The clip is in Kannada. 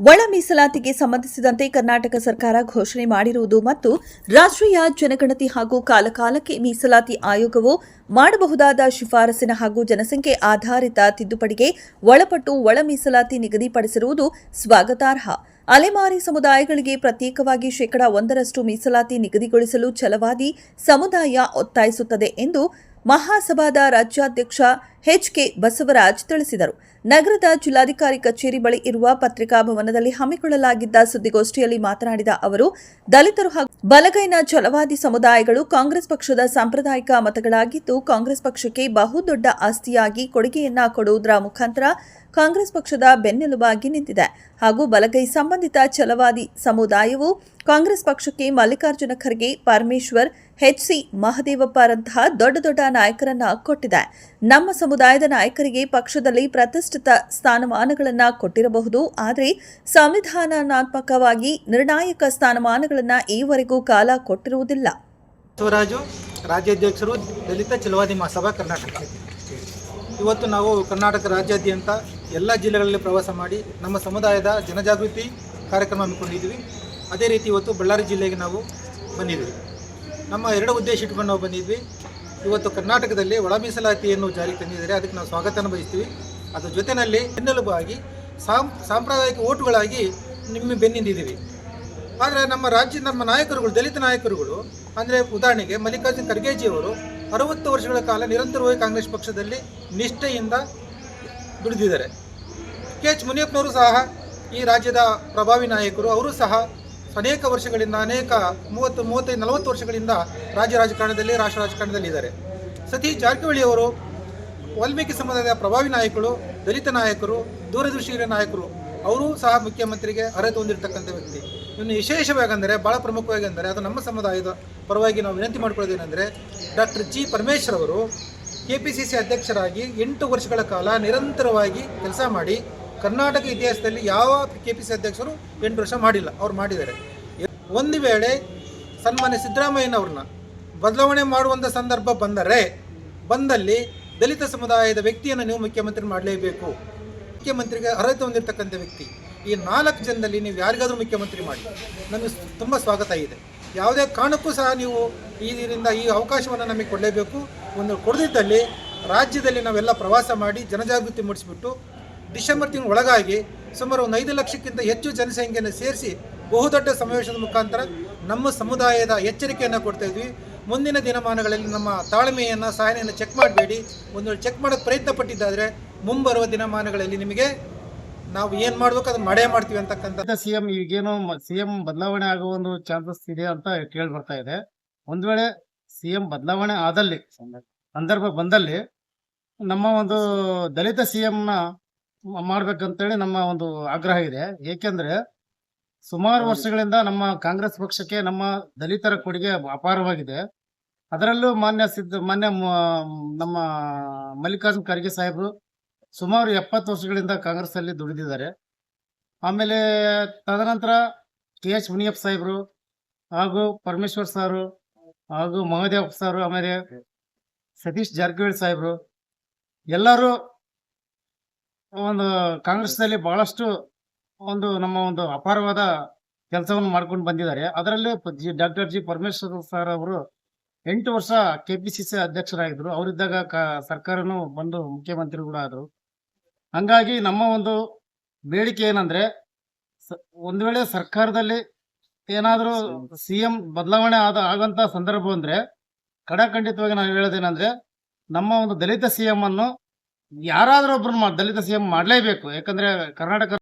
ಒಳ ಮೀಸಲಾತಿಗೆ ಸಂಬಂಧಿಸಿದಂತೆ ಕರ್ನಾಟಕ ಸರ್ಕಾರ ಘೋಷಣೆ ಮಾಡಿರುವುದು ಮತ್ತು ರಾಷ್ಟ್ರೀಯ ಜನಗಣತಿ ಹಾಗೂ ಕಾಲಕಾಲಕ್ಕೆ ಮೀಸಲಾತಿ ಆಯೋಗವು ಮಾಡಬಹುದಾದ ಶಿಫಾರಸಿನ ಹಾಗೂ ಜನಸಂಖ್ಯೆ ಆಧಾರಿತ ತಿದ್ದುಪಡಿಗೆ ಒಳಪಟ್ಟು ಒಳ ಮೀಸಲಾತಿ ನಿಗದಿಪಡಿಸಿರುವುದು ಸ್ವಾಗತಾರ್ಹ. ಅಲೆಮಾರಿ ಸಮುದಾಯಗಳಿಗೆ ಪ್ರತ್ಯೇಕವಾಗಿ ಶೇಕಡಾ ಒಂದರಷ್ಟು ಮೀಸಲಾತಿ ನಿಗದಿಗೊಳಿಸಲು ಛಲವಾದಿ ಸಮುದಾಯ ಒತ್ತಾಯಿಸುತ್ತದೆ ಎಂದು ಮಹಾಸಭಾದ ರಾಜ್ಯಾಧ್ಯಕ್ಷ ಎಚ್ ಕೆ ಬಸವರಾಜ್ ತಿಳಿಸಿದರು. ನಗರದ ಜಿಲ್ಲಾಧಿಕಾರಿ ಕಚೇರಿ ಬಳಿ ಇರುವ ಪತ್ರಿಕಾ ಭವನದಲ್ಲಿ ಹಮ್ಮಿಕೊಳ್ಳಲಾಗಿದ್ದ ಸುದ್ದಿಗೋಷ್ಠಿಯಲ್ಲಿ ಮಾತನಾಡಿದ ಅವರು, ದಲಿತರು ಹಾಗೂ ಬಲಗೈನ ಛಲವಾದಿ ಸಮುದಾಯಗಳು ಕಾಂಗ್ರೆಸ್ ಪಕ್ಷದ ಸಾಂಪ್ರದಾಯಿಕ ಮತಗಳಾಗಿದ್ದು, ಕಾಂಗ್ರೆಸ್ ಪಕ್ಷಕ್ಕೆ ಬಹುದೊಡ್ಡ ಆಸ್ತಿಯಾಗಿ ಕೊಡುಗೆಯನ್ನ ಕೊಡುವುದರ ಮುಖಾಂತರ ಕಾಂಗ್ರೆಸ್ ಪಕ್ಷದ ಬೆನ್ನೆಲುಬಾಗಿ ನಿಂತಿದೆ. ಹಾಗೂ ಬಲಗೈ ಸಂಬಂಧಿತ ಛಲವಾದಿ ಸಮುದಾಯವು ಕಾಂಗ್ರೆಸ್ ಪಕ್ಷಕ್ಕೆ ಮಲ್ಲಿಕಾರ್ಜುನ ಖರ್ಗೆ, ಪರಮೇಶ್ವರ್ ಎಚ್ಸಿ ಮಹದೇವಪ್ಪರಂತಹ ದೊಡ್ಡ ದೊಡ್ಡ ನಾಯಕರನ್ನ ಕೊಟ್ಟಿದೆ. ನಮ್ಮ ಸಮುದಾಯದ ನಾಯಕರಿಗೆ ಪಕ್ಷದಲ್ಲಿ ಪ್ರತಿಷ್ಠಿತ ಸ್ಥಾನಮಾನಗಳನ್ನ ಕೊಟ್ಟಿರಬಹುದು. ಆದರೆ ಸಂವಿಧಾನಾತ್ಮಕವಾಗಿ ನಿರ್ಣಾಯಕ ಸ್ಥಾನಮಾನಗಳನ್ನ ಈವರೆಗೂ ಕಾಲ ಕೊಟ್ಟಿರುವುದಿಲ್ಲ. ಶಿವರಾಜು ರಾಜ್ಯಾಧ್ಯಕ್ಷರು, ದಲಿತ ಚಲವಾದಿ ಮಹಾಸಭಾ ಕರ್ನಾಟಕ. ಇವತ್ತು ನಾವು ಕರ್ನಾಟಕ ರಾಜ್ಯಾದ್ಯಂತ ಎಲ್ಲ ಜಿಲ್ಲೆಗಳಲ್ಲಿ ಪ್ರವಾಸ ಮಾಡಿ ನಮ್ಮ ಸಮುದಾಯದ ಜನಜಾಗೃತಿ ಕಾರ್ಯಕ್ರಮ ಹಮ್ಮಿಕೊಂಡಿದ್ದೀವಿ. ಅದೇ ರೀತಿ ಇವತ್ತು ಬಳ್ಳಾರಿ ಜಿಲ್ಲೆಗೆ ನಾವು ಬಂದಿದ್ದೀವಿ. ನಮ್ಮ ಎರಡು ಉದ್ದೇಶ ಇಟ್ಕೊಂಡು ನಾವು ಬಂದಿದ್ವಿ. ಇವತ್ತು ಕರ್ನಾಟಕದಲ್ಲಿ ಒಳ ಮೀಸಲಾತಿಯನ್ನು ಜಾರಿಗೆ ತಂದಿದ್ದಾರೆ. ಅದಕ್ಕೆ ನಾವು ಸ್ವಾಗತನ ಬಯಸ್ತೀವಿ. ಅದರ ಜೊತೆಯಲ್ಲಿ ಬೆನ್ನೆಲುಬಾಗಿ, ಸಾಂ, ಸಾಂಪ್ರದಾಯಿಕ ಓಟುಗಳಾಗಿ ನಿಮ್ಮ ಬೆನ್ನಿಂದಿದ್ದೀವಿ ಆದರೆ ನಮ್ಮ ರಾಜ್ಯ, ನಮ್ಮ ನಾಯಕರುಗಳು, ದಲಿತ ನಾಯಕರುಗಳು, ಅಂದರೆ ಉದಾಹರಣೆಗೆ ಮಲ್ಲಿಕಾರ್ಜುನ್ ಖರ್ಗೆಜಿಯವರು ಅರವತ್ತು ವರ್ಷಗಳ ಕಾಲ ನಿರಂತರವಾಗಿ ಕಾಂಗ್ರೆಸ್ ಪಕ್ಷದಲ್ಲಿ ನಿಷ್ಠೆಯಿಂದ ದುಡಿದಿದ್ದಾರೆ. ಕೆ ಎಚ್ ಮುನಿಯಪ್ಪನವರು ಸಹ ಈ ರಾಜ್ಯದ ಪ್ರಭಾವಿ ನಾಯಕರು. ಅವರು ಸಹ ಅನೇಕ ವರ್ಷಗಳಿಂದ, ಅನೇಕ ಮೂವತ್ತು, ಮೂವತ್ತೈದು, ನಲವತ್ತು ವರ್ಷಗಳಿಂದ ರಾಜ್ಯ ರಾಜಕಾರಣದಲ್ಲಿ, ರಾಷ್ಟ್ರ ರಾಜಕಾರಣದಲ್ಲಿ ಇದ್ದಾರೆ. ಸತೀಶ್ ಜಾರಕಿಹೊಳಿ ಅವರು ವಾಲ್ಮೀಕಿ ಸಮುದಾಯದ ಪ್ರಭಾವಿ ನಾಯಕರು, ದಲಿತ ನಾಯಕರು, ದೂರದೃಷ್ಟಿಯ ನಾಯಕರು, ಅವರು ಸಹ ಮುಖ್ಯಮಂತ್ರಿಗೆ ಅರ್ಹತೆ ಹೊಂದಿರತಕ್ಕಂಥ ವ್ಯಕ್ತಿ. ಇನ್ನು ವಿಶೇಷವಾಗಂದರೆ ಭಾಳ ಪ್ರಮುಖವಾಗಿ ಅಂದರೆ ಅದು ನಮ್ಮ ಸಮುದಾಯದ ಪರವಾಗಿ ನಾವು ವಿನಂತಿ ಮಾಡ್ಕೊಳ್ಳೋದೇನೆಂದರೆ, ಡಾಕ್ಟರ್ ಜಿ. ಪರಮೇಶ್ವರ್ ಅವರು ಕೆ ಪಿ ಸಿ ಸಿ ಅಧ್ಯಕ್ಷರಾಗಿ ಎಂಟು ವರ್ಷಗಳ ಕಾಲ ನಿರಂತರವಾಗಿ ಕೆಲಸ ಮಾಡಿ ಕರ್ನಾಟಕ ಇತಿಹಾಸದಲ್ಲಿ ಯಾವ ಕೆ ಪಿ ಸಿ ಅಧ್ಯಕ್ಷರು ಎಂಟು ವರ್ಷ ಮಾಡಿಲ್ಲ, ಅವ್ರು ಮಾಡಿದ್ದಾರೆ. ಒಂದು ವೇಳೆ ಸನ್ಮಾನ್ಯ ಸಿದ್ದರಾಮಯ್ಯನವ್ರನ್ನ ಬದಲಾವಣೆ ಮಾಡುವಂಥ ಸಂದರ್ಭ ಬಂದರೆ, ಬಂದಲ್ಲಿ ದಲಿತ ಸಮುದಾಯದ ವ್ಯಕ್ತಿಯನ್ನು ನೀವು ಮುಖ್ಯಮಂತ್ರಿ ಮಾಡಲೇಬೇಕು. ಮುಖ್ಯಮಂತ್ರಿಗೆ ಅರ್ಹತೆ ಹೊಂದಿರತಕ್ಕಂಥ ವ್ಯಕ್ತಿ. ಈ ನಾಲ್ಕು ಜನದಲ್ಲಿ ನೀವು ಯಾರಿಗಾದರೂ ಮುಖ್ಯಮಂತ್ರಿ ಮಾಡಿ. ನಮಗೆ ತುಂಬ ಸ್ವಾಗತ ಇದೆ. ಯಾವುದೇ ಕಾರಣಕ್ಕೂ ಸಹ ನೀವು ಇದರಿಂದ ಈ ಅವಕಾಶವನ್ನು ನಮಗೆ ಕೊಡಲೇಬೇಕು. ಒಂದು ಕೊಡದಿದ್ದಲ್ಲಿ ರಾಜ್ಯದಲ್ಲಿ ನಾವೆಲ್ಲ ಪ್ರವಾಸ ಮಾಡಿ ಜನಜಾಗೃತಿ ಮೂಡಿಸಿಬಿಟ್ಟು ಡಿಸೆಂಬರ್ ತಿಂಗಳ ಒಳಗಾಗಿ ಸುಮಾರು ಒಂದು ಐದು ಲಕ್ಷಕ್ಕಿಂತ ಹೆಚ್ಚು ಜನಸಂಖ್ಯೆಯನ್ನು ಸೇರಿಸಿ ಬಹುದೊಡ್ಡ ಸಮಾವೇಶದ ಮುಖಾಂತರ ನಮ್ಮ ಸಮುದಾಯದ ಎಚ್ಚರಿಕೆಯನ್ನು ಕೊಡ್ತಾ ಇದ್ವಿ. ಮುಂದಿನ ದಿನಮಾನಗಳಲ್ಲಿ ನಮ್ಮ ತಾಳ್ಮೆಯನ್ನು ಸಹಾಯನೆಯನ್ನು ಚೆಕ್ ಮಾಡಬೇಡಿ. ಒಂದು ಚೆಕ್ ಮಾಡೋಕ್ಕೆ ಪ್ರಯತ್ನ ಪಟ್ಟಿದ್ದಾದರೆ ಮುಂಬರುವ ದಿನಮಾನಗಳಲ್ಲಿ ನಿಮಗೆ ನಾವು ಏನು ಮಾಡಬೇಕು ಅದನ್ನು ಮಾಡೇ ಮಾಡ್ತೀವಿ ಅಂತಕ್ಕಂಥ ಸಿಎಂ ಈಗೇನು ಸಿಎಂ ಬದಲಾವಣೆ ಆಗುವ ಒಂದು ಚಾನ್ಸಸ್ ಇದೆ ಅಂತ ಕೇಳಿ ಬರ್ತಾ ಇದೆ. ಒಂದು ವೇಳೆ ಸಿಎಂ ಬದಲಾವಣೆ ಆದಲ್ಲಿ, ಸಂದರ್ಭ ಬಂದಲ್ಲಿ ನಮ್ಮ ಒಂದು ದಲಿತ ಸಿಎಂ ನ ಮಾಡ್ಬೇಕಂತೇಳಿ ನಮ್ಮ ಒಂದು ಆಗ್ರಹ ಇದೆ. ಏಕೆಂದ್ರೆ ಸುಮಾರು ವರ್ಷಗಳಿಂದ ನಮ್ಮ ಕಾಂಗ್ರೆಸ್ ಪಕ್ಷಕ್ಕೆ ನಮ್ಮ ದಲಿತರ ಕೊಡುಗೆ ಅಪಾರವಾಗಿದೆ. ಅದರಲ್ಲೂ ಮಾನ್ಯ ಸಿದ್ಧ ಮಾನ್ಯ ನಮ್ಮ ಮಲ್ಲಿಕಾರ್ಜುನ್ ಖರ್ಗೆ ಸಾಹೇಬರು ಸುಮಾರು ಎಪ್ಪತ್ತು ವರ್ಷಗಳಿಂದ ಕಾಂಗ್ರೆಸ್ ಅಲ್ಲಿ ದುಡಿದಿದ್ದಾರೆ. ಆಮೇಲೆ ತದನಂತರ ಕೆ ಎಚ್ ಮುನಿಯಪ್ಪ ಸಾಹೇಬರು ಹಾಗೂ ಪರಮೇಶ್ವರ್ ಸಾರು ಹಾಗೂ ಮಹದೇವಪ್ಪ ಸಾರು ಆಮೇಲೆ ಸತೀಶ್ ಜಾರಕಿಹೊಳಿ ಸಾಹೇಬರು ಎಲ್ಲರೂ ಒಂದು ಕಾಂಗ್ರೆಸ್ನಲ್ಲಿ ಬಹಳಷ್ಟು ಒಂದು ನಮ್ಮ ಒಂದು ಅಪಾರವಾದ ಕೆಲಸವನ್ನು ಮಾಡ್ಕೊಂಡು ಬಂದಿದ್ದಾರೆ. ಅದರಲ್ಲೂ ಡಾಕ್ಟರ್ ಜಿ ಪರಮೇಶ್ವರ್ ಸರ್ ಅವರು ಎಂಟು ವರ್ಷ ಕೆ ಪಿ ಸಿ ಸಿ ಅಧ್ಯಕ್ಷರಾಗಿದ್ರು ಅವರಿದ್ದಾಗ ಕ ಸರ್ಕಾರನೂ ಬಂದು ಮುಖ್ಯಮಂತ್ರಿ ಕೂಡ ಆದರು. ಹಂಗಾಗಿ ನಮ್ಮ ಒಂದು ಬೇಡಿಕೆ ಏನಂದ್ರೆ ಒಂದ್ ವೇಳೆ ಸರ್ಕಾರದಲ್ಲಿ ಏನಾದರೂ ಸಿ ಎಂ ಬದಲಾವಣೆ ಆದ ಆಗಂತ ಸಂದರ್ಭ ಅಂದ್ರೆ ಖಡಾಖಂಡಿತವಾಗಿ ನಾನು ಹೇಳೋದೇನಂದ್ರೆ ನಮ್ಮ ಒಂದು ದಲಿತ ಸಿ ಎಂ ಅನ್ನು ಯಾರಾದ್ರೂ ಒಬ್ರು ದಲಿತ ಸಿ ಎಂ ಮಾಡ್ಲೇಬೇಕು. ಯಾಕಂದ್ರೆ ಕರ್ನಾಟಕ